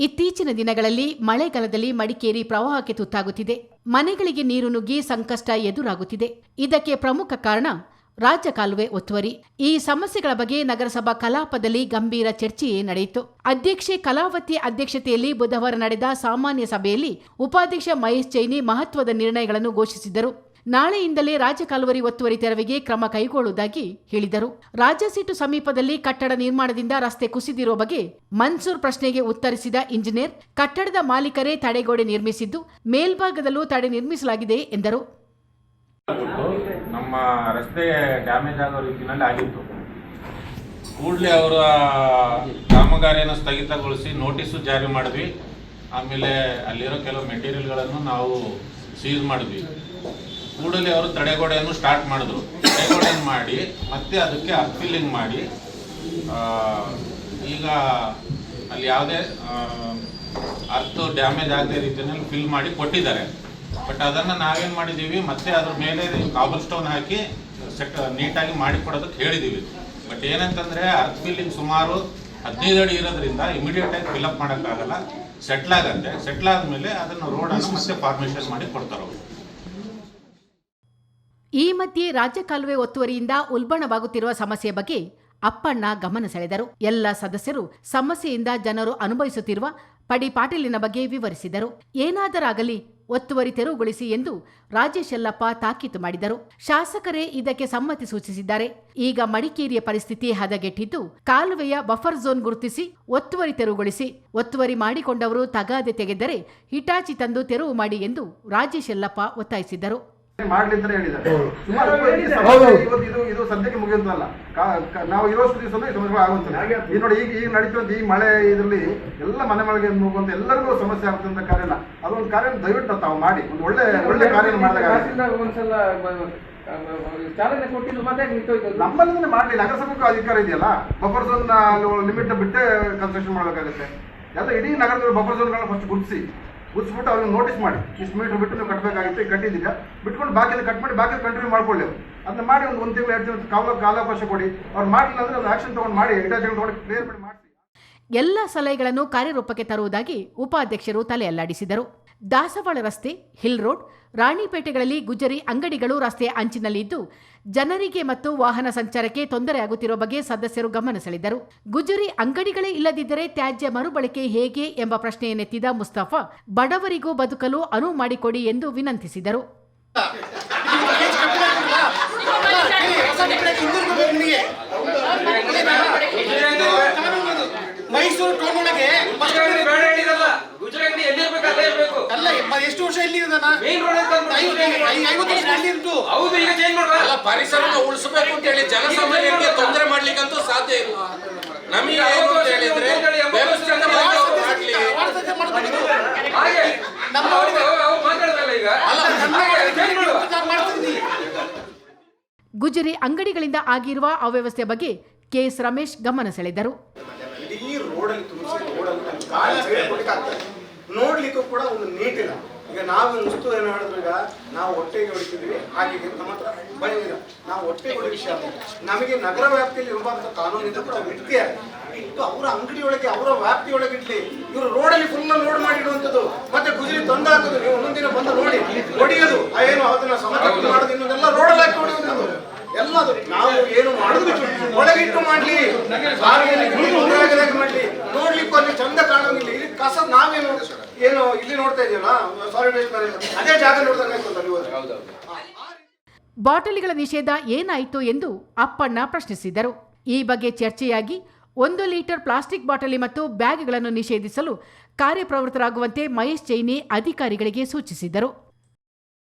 ಇತ್ತೀಚಿನ ದಿನಗಳಲ್ಲಿ ಮಳೆಗಾಲದಲ್ಲಿ ಮಡಿಕೇರಿ ಪ್ರವಾಹಕ್ಕೆ ತುತ್ತಾಗುತ್ತಿದೆ. ಮನೆಗಳಿಗೆ ನೀರು ನುಗ್ಗಿ ಸಂಕಷ್ಟ ಎದುರಾಗುತ್ತಿದೆ. ಇದಕ್ಕೆ ಪ್ರಮುಖ ಕಾರಣ ರಾಜ್ಯ ಕಾಲುವೆ ಒತ್ತುವರಿ. ಈ ಸಮಸ್ಯೆಗಳ ಬಗ್ಗೆ ನಗರಸಭಾ ಕಲಾಪದಲ್ಲಿ ಗಂಭೀರ ಚರ್ಚೆಯೇ ನಡೆಯಿತು. ಅಧ್ಯಕ್ಷೆ ಕಲಾವತಿ ಅಧ್ಯಕ್ಷತೆಯಲ್ಲಿ ಬುಧವಾರ ನಡೆದ ಸಾಮಾನ್ಯ ಸಭೆಯಲ್ಲಿ ಉಪಾಧ್ಯಕ್ಷ ಮಹೇಶ್ ಚೈನಿ ಮಹತ್ವದ ನಿರ್ಣಯಗಳನ್ನು ಘೋಷಿಸಿದರು. ನಾಳೆಯಿಂದಲೇ ರಾಜ್ಯ ಕಾಲುವರಿ ಒತ್ತುವರಿ ತೆರವಿಗೆ ಕ್ರಮ ಕೈಗೊಳ್ಳುವುದಾಗಿ ಹೇಳಿದರು. ರಾಜಸೀಟು ಸಮೀಪದಲ್ಲಿ ಕಟ್ಟಡ ನಿರ್ಮಾಣದಿಂದ ರಸ್ತೆ ಕುಸಿದಿರುವ ಬಗ್ಗೆ ಮನ್ಸೂರ್ ಪ್ರಶ್ನೆಗೆ ಉತ್ತರಿಸಿದ ಇಂಜಿನಿಯರ್, ಕಟ್ಟಡದ ಮಾಲೀಕರೇ ತಡೆಗೋಡೆ ನಿರ್ಮಿಸಿದ್ದು ಮೇಲ್ಭಾಗದಲ್ಲೂ ತಡೆ ನಿರ್ಮಿಸಲಾಗಿದೆ ಎಂದರು. ನಮ್ಮ ರಸ್ತೆ ಡ್ಯಾಮೇಜ್ ಆಗೋ ರೀತಿಯಲ್ಲಿ ಆಗಿತ್ತು. ಕೂಡಲೇ ಅವರ ಕಾಮಗಾರಿಯನ್ನು ಸ್ಥಗಿತಗೊಳಿಸಿ ನೋಟಿಸು ಜಾರಿ ಮಾಡಿದ್ವಿ. ಆಮೇಲೆ ಅಲ್ಲಿರೋ ಕೆಲವು ಮೆಟೀರಿಯಲ್ಗಳನ್ನು ನಾವು ಸೀಸ್ ಮಾಡಿದ್ವಿ. ಕೂಡಲೇ ಅವರು ತಡೆಗೋಡೆಯನ್ನು ಸ್ಟಾರ್ಟ್ ಮಾಡಿದ್ರು. ತಡೆಗೋಡೆಯನ್ನು ಮಾಡಿ, ಮತ್ತೆ ಅದಕ್ಕೆ ಅರ್ಫಿಲ್ಲಿಂಗ್ ಮಾಡಿ ಈಗ ಅಲ್ಲಿ ಯಾವುದೇ ಅರ್ಥ ಡ್ಯಾಮೇಜ್ ಆಗದೆ ರೀತಿಯಲ್ಲಿ ಫಿಲ್ ಮಾಡಿ ಕೊಟ್ಟಿದ್ದಾರೆ. ಬಟ್ ಅದನ್ನು ನಾವೇನು ಮಾಡಿದ್ದೀವಿ, ಮತ್ತೆ ಅದ್ರ ಮೇಲೆ ಕಾಬಲ್ ಸ್ಟೋನ್ ಹಾಕಿ ಸೆಟ್ ನೀಟಾಗಿ ಮಾಡಿಕೊಡೋದಕ್ಕೆ ಹೇಳಿದ್ದೀವಿ. ಬಟ್ ಏನಂತಂದರೆ ಅರ್ತ್ ಫಿಲ್ಲಿಂಗ್ ಸುಮಾರು ಹದಿನೈದು ಅಡಿ ಇರೋದ್ರಿಂದ ಇಮಿಡಿಯೇಟ್ ಆಗಿ ಫಿಲಪ್ ಮಾಡೋಕ್ಕಾಗಲ್ಲ. ಸೆಟ್ಲ್ ಆಗತ್ತೆ. ಸೆಟ್ಲ್ ಆದಮೇಲೆ ಅದನ್ನು ರೋಡನ್ನು ಮತ್ತೆ ಫಾರ್ಮೇಷನ್ ಮಾಡಿ ಕೊಡ್ತಾರೆ ಅವರು. ಈ ಮಧ್ಯೆ ರಾಜ್ಯ ಕಾಲುವೆ ಒತ್ತುವರಿಯಿಂದ ಉಲ್ಬಣವಾಗುತ್ತಿರುವ ಸಮಸ್ಯೆ ಬಗ್ಗೆ ಅಪ್ಪಣ್ಣ ಗಮನ ಸೆಳೆದರು. ಎಲ್ಲ ಸದಸ್ಯರು ಸಮಸ್ಯೆಯಿಂದ ಜನರು ಅನುಭವಿಸುತ್ತಿರುವ ಪಡಿ ಪಾಟೀಲಿನ ಬಗ್ಗೆ ವಿವರಿಸಿದರು. ಏನಾದರಾಗಲಿ ಒತ್ತುವರಿ ತೆರವುಗೊಳಿಸಿ ಎಂದು ರಾಜೇಶ್ ಯಲ್ಲಪ್ಪ ತಾಕೀತು ಮಾಡಿದರು. ಶಾಸಕರೇ ಇದಕ್ಕೆ ಸಮ್ಮತಿ ಸೂಚಿಸಿದ್ದಾರೆ. ಈಗ ಮಡಿಕೇರಿಯ ಪರಿಸ್ಥಿತಿ ಹದಗೆಟ್ಟಿದ್ದು ಕಾಲುವೆಯ ಬಫರ್ ಝೋನ್ ಗುರುತಿಸಿ ಒತ್ತುವರಿ ತೆರವುಗೊಳಿಸಿ, ಒತ್ತುವರಿ ಮಾಡಿಕೊಂಡವರು ತಗಾದೆ ತೆಗೆದರೆ ಹಿಟಾಚಿ ತಂದು ತೆರವು ಮಾಡಿ ಎಂದು ರಾಜೇಶ್ ಒತ್ತಾಯಿಸಿದರು ಮಾಡ್ಲಿ ಅಂತ ಹೇಳಿದ್ದಾರೆ ಇದು ಇದು ಸದ್ಯಕ್ಕೆ ಮುಗಿಯುತ್ತಲ್ಲ. ನಾವು ಇರೋಷ್ಟು ದಿವಸ ಈ ಸಮಸ್ಯೆ ಆಗುತ್ತಿಲ್ಲ ಈಗ ನೋಡಿ ಈಗ ಈಗ ನಡೀತಿರುವಂತ ಈ ಮಳೆ ಇದರಲ್ಲಿ ಎಲ್ಲ ಮನೆ ಮಳೆಗೆ ಹೋಗುವಂತ ಎಲ್ಲರಿಗೂ ಸಮಸ್ಯೆ ಆಗುತ್ತಂತ ಕಾರ್ಯನ ಅದೊಂದು ಕಾರ್ಯ ದಯವಿಟ್ಟು ತಾವು ಮಾಡಿ. ಒಂದು ಒಳ್ಳೆ ಒಳ್ಳೆ ಕಾರ್ಯ ಮಾಡಿದಾಗ ನಮ್ಮಲ್ಲಿ ಮಾಡಲಿ ನಗರಸಭೆಗೂ ಅಧಿಕಾರ ಇದೆಯಲ್ಲ? ಬಫರ್ ಝೋನ್ ಲಿಮಿಟ್ ಬಿಟ್ಟೆ ಕನ್ಸ್ಟ್ರಕ್ಷನ್ ಮಾಡಬೇಕಾಗುತ್ತೆ. ಎಲ್ಲ ಇಡೀ ನಗರದಲ್ಲಿ ಬಫರ್ ಝೋನ್ಗಳನ್ನ ಫಸ್ಟ್ ಗುರುತಿಸಿ. ಗುರುತಿಸ್ಬಿಟ್ಟು ಅವ್ರಿಗೆ ನೋಟಿಸ್ ಮಾಡಿ. ಇಷ್ಟು ಮೀಟ್ರ್ ಬಿಟ್ಟು ನೀವು ಕಟ್ಟಬೇಕಾಗಿತ್ತು ಕಟ್ಟಿದ್ದೀರಾ? ಬಿಟ್ಕೊಂಡು ಬಾಕಿ ಕಟ್ ಮಾಡಿ ಬಾಕಿ ಕಂಟಿನ್ಯೂ ಮಾಡ್ಕೊಳ್ಳಿ. ಅದನ್ನ ಮಾಡಿ ಒಂದು ಒಂದು ತಿಂಗಳು, ಎರಡು ತಿಂಗಳು ಕಾಲ, ಕಾಲಾವಕಾಶ ಕೊಡಿ. ಅವ್ರು ಮಾಡಲಿಲ್ಲ ಅಂದ್ರೆ ಒಂದು ಆಕ್ಷನ್ ತೊಗೊಂಡು ಮಾಡಿ ಇಟಾಚಿಗಳು ತೊಗೊಂಡು ಕ್ಲಿಯರ್ ಮಾಡಿ ಮಾಡಿಸಿ. ಎಲ್ಲ ಸಲಹೆಗಳನ್ನು ಕಾರ್ಯರೂಪಕ್ಕೆ ತರುವುದಾಗಿ ಉಪಾಧ್ಯಕ್ಷರು ತಲೆ ಅಲ್ಲಾಡಿಸಿದರು ದಾಸವಾಳ ರಸ್ತೆ ಹಿಲ್ ರೋಡ್, ರಾಣಿಪೇಟೆಗಳಲ್ಲಿ ಗುಜರಿ ಅಂಗಡಿಗಳು ರಸ್ತೆಯ ಅಂಚಿನಲ್ಲಿದ್ದು, ಜನರಿಗೆ ಮತ್ತು ವಾಹನ ಸಂಚಾರಕ್ಕೆ ತೊಂದರೆಯಾಗುತ್ತಿರುವ ಬಗ್ಗೆ ಸದಸ್ಯರು ಗಮನ ಸೆಳೆದರು ಗುಜರಿ ಅಂಗಡಿಗಳೇ ಇಲ್ಲದಿದ್ದರೆ ತ್ಯಾಜ್ಯ ಮರುಬಳಕೆ ಹೇಗೆ ಎಂಬ ಪ್ರಶ್ನೆಯನ್ನೆತ್ತಿದ ಮುಸ್ತಫಾ, ಬಡವರಿಗೂ ಬದುಕಲು ಅನುವು ಮಾಡಿಕೊಡಿ ಎಂದು ವಿನಂತಿಸಿದರು. ಅಲ್ಲ ಮ- ಎಷ್ಟು ವರ್ಷ ಇಲ್ಲಿ ಇದ್ದಾನ ಮೇನ್ ರೋಡ್ ಅಂತ ಅಂದ್ಬಿಟ್ಟು ಐವತ್ತು ಐವತ್ತು ವರ್ಷ ಇಲ್ಲಿ ಹೌದು ಈಗ ಚೇಂಜ್ ಮಾಡುವ ಅಲ್ಲ ಪರಿಸರನ ಉಳಿಸಬೇಕು ಅಂತ ಹೇಳಿ ಜನಸಾಮಾನ್ಯರಿಗೆ ತೊಂದರೆ ಮಾಡ್ಲಿಕ್ಕಂತೂ ಸಾಧ್ಯ ಇಲ್ಲ. ನಮಗೆ ಏನು ಅಂತ ಹೇಳಿದ್ರೆ ವ್ಯವಸ್ಥಿತವಾಗಿ ಅವ್ರು ಮಾಡ್ಲಿ ವಾರಸತೆ ಮಾಡ್ಕೊಂಡು ಹಾಗೆ. ನಮ್ಮ ಹೌದು, ಅವ್ರು ಮಾತಾಡ್ದಲ್ಲ ಈಗ? ಹಾಗೆ change ಮಾಡುವ. ನಾನು ಮಾಡ್ತಿದ್ದೀನಿ ಗುಜರಿ ಅಂಗಡಿಗಳಿಂದ ಆಗಿರುವ ಅವ್ಯವಸ್ಥೆ ಬಗ್ಗೆ ಕೆಎಸ್ ರಮೇಶ್ ಗಮನ ಸೆಳೆದರು. ಇಡೀ ರೋಡಲ್ಲಿ ರೋಡಲ್ಲಿ ನೋಡ್ಲಿಕ್ಕೂ ಕೂಡ ಒಂದು ನೀಟ್ ಇಲ್ಲ ಈಗ ನಾವು ಮುಸ್ತು ಏನು ನಾವು ಹೊಟ್ಟೆಗೆ ಹೊಡಿತಿದ್ವಿ ಹಾಗೆ ನಮ್ಮ ಹತ್ರ ಇಲ್ಲ ನಾವು ಹೊಟ್ಟೆಗೆ ಹೊಡಿ ವಿಷಯ ನಮಗೆ ನಗರ ವ್ಯಾಪ್ತಿಯಲ್ಲಿ ಇರುವಂತ ಕಾನೂನಿಂದ ಕೂಡ ವ್ಯಕ್ತಿಯ ಇಟ್ಟು ಅವರ ಅಂಗಡಿಯೊಳಗೆ, ಅವರ ವ್ಯಾಪ್ತಿಯೊಳಗೆ ಇಡ್ಲಿ ಇವರು ರೋಡಲ್ಲಿ ಫುಲ್ ಲೋಡ್ ಮಾಡಿಡುವಂಥದ್ದು, ಮತ್ತೆ ಗುಜರಿ ತಂದು ಹಾಕೋದು ನೀವು ಒಂದೊಂದು ದಿನ ಬಂದು ನೋಡಿ ಹೊಡಿಯೋದು ಆ ಏನು ಅದನ್ನ ಸಮತಟ್ಟು ಮಾಡೋದು ಇನ್ನೊಂದೆಲ್ಲ ರೋಡಲ್ಲಿ ಹಾಕಿ ಹೊಡೆಯುವಂಥದ್ದು ಎಲ್ಲ ಅದು ನಾವು ಏನು ಮಾಡುದು ಒಳಗಿಟ್ಟು ಮಾಡ್ಲಿ ಮಾಡ್ಲಿ. ನೋಡ್ಲಿಕ್ಕೂ ಅಲ್ಲಿ ಚಂದ ಕಾಣಂಗಿಲ್ಲ. ಇಲ್ಲಿ ಕಸ ನಾವೇನು ಏನು ಇಲ್ಲಿ ನೋಡ್ತಾ ಇದೀವಲ್ಲ? ಸಾಲಿಡ್ ವೇಸ್ಟ್ ಅದೇ ಜಾಗ ನೋಡ್ದಂಗೆ ಆಯ್ತು ಅಲ್ಲಿ ಹೋದ್ರೆ. ಆ, ಆ ಬಾಟಲಿಗಳ ನಿಷೇಧ ಏನಾಯಿತು ಎಂದು ಅಪ್ಪಣ್ಣ ಪ್ರಶ್ನಿಸಿದರು. ಈ ಬಗ್ಗೆ ಚರ್ಚೆಯಾಗಿ ಒಂದು ಲೀಟರ್ ಪ್ಲಾಸ್ಟಿಕ್ ಬಾಟಲಿ ಮತ್ತು ಬ್ಯಾಗ್ಗಳನ್ನು ನಿಷೇಧಿಸಲು ಕಾರ್ಯಪ್ರವೃತ್ತರಾಗುವಂತೆ ಮಹೇಶ್ ಚೈನಿ ಅಧಿಕಾರಿಗಳಿಗೆ ಸೂಚಿಸಿದರು.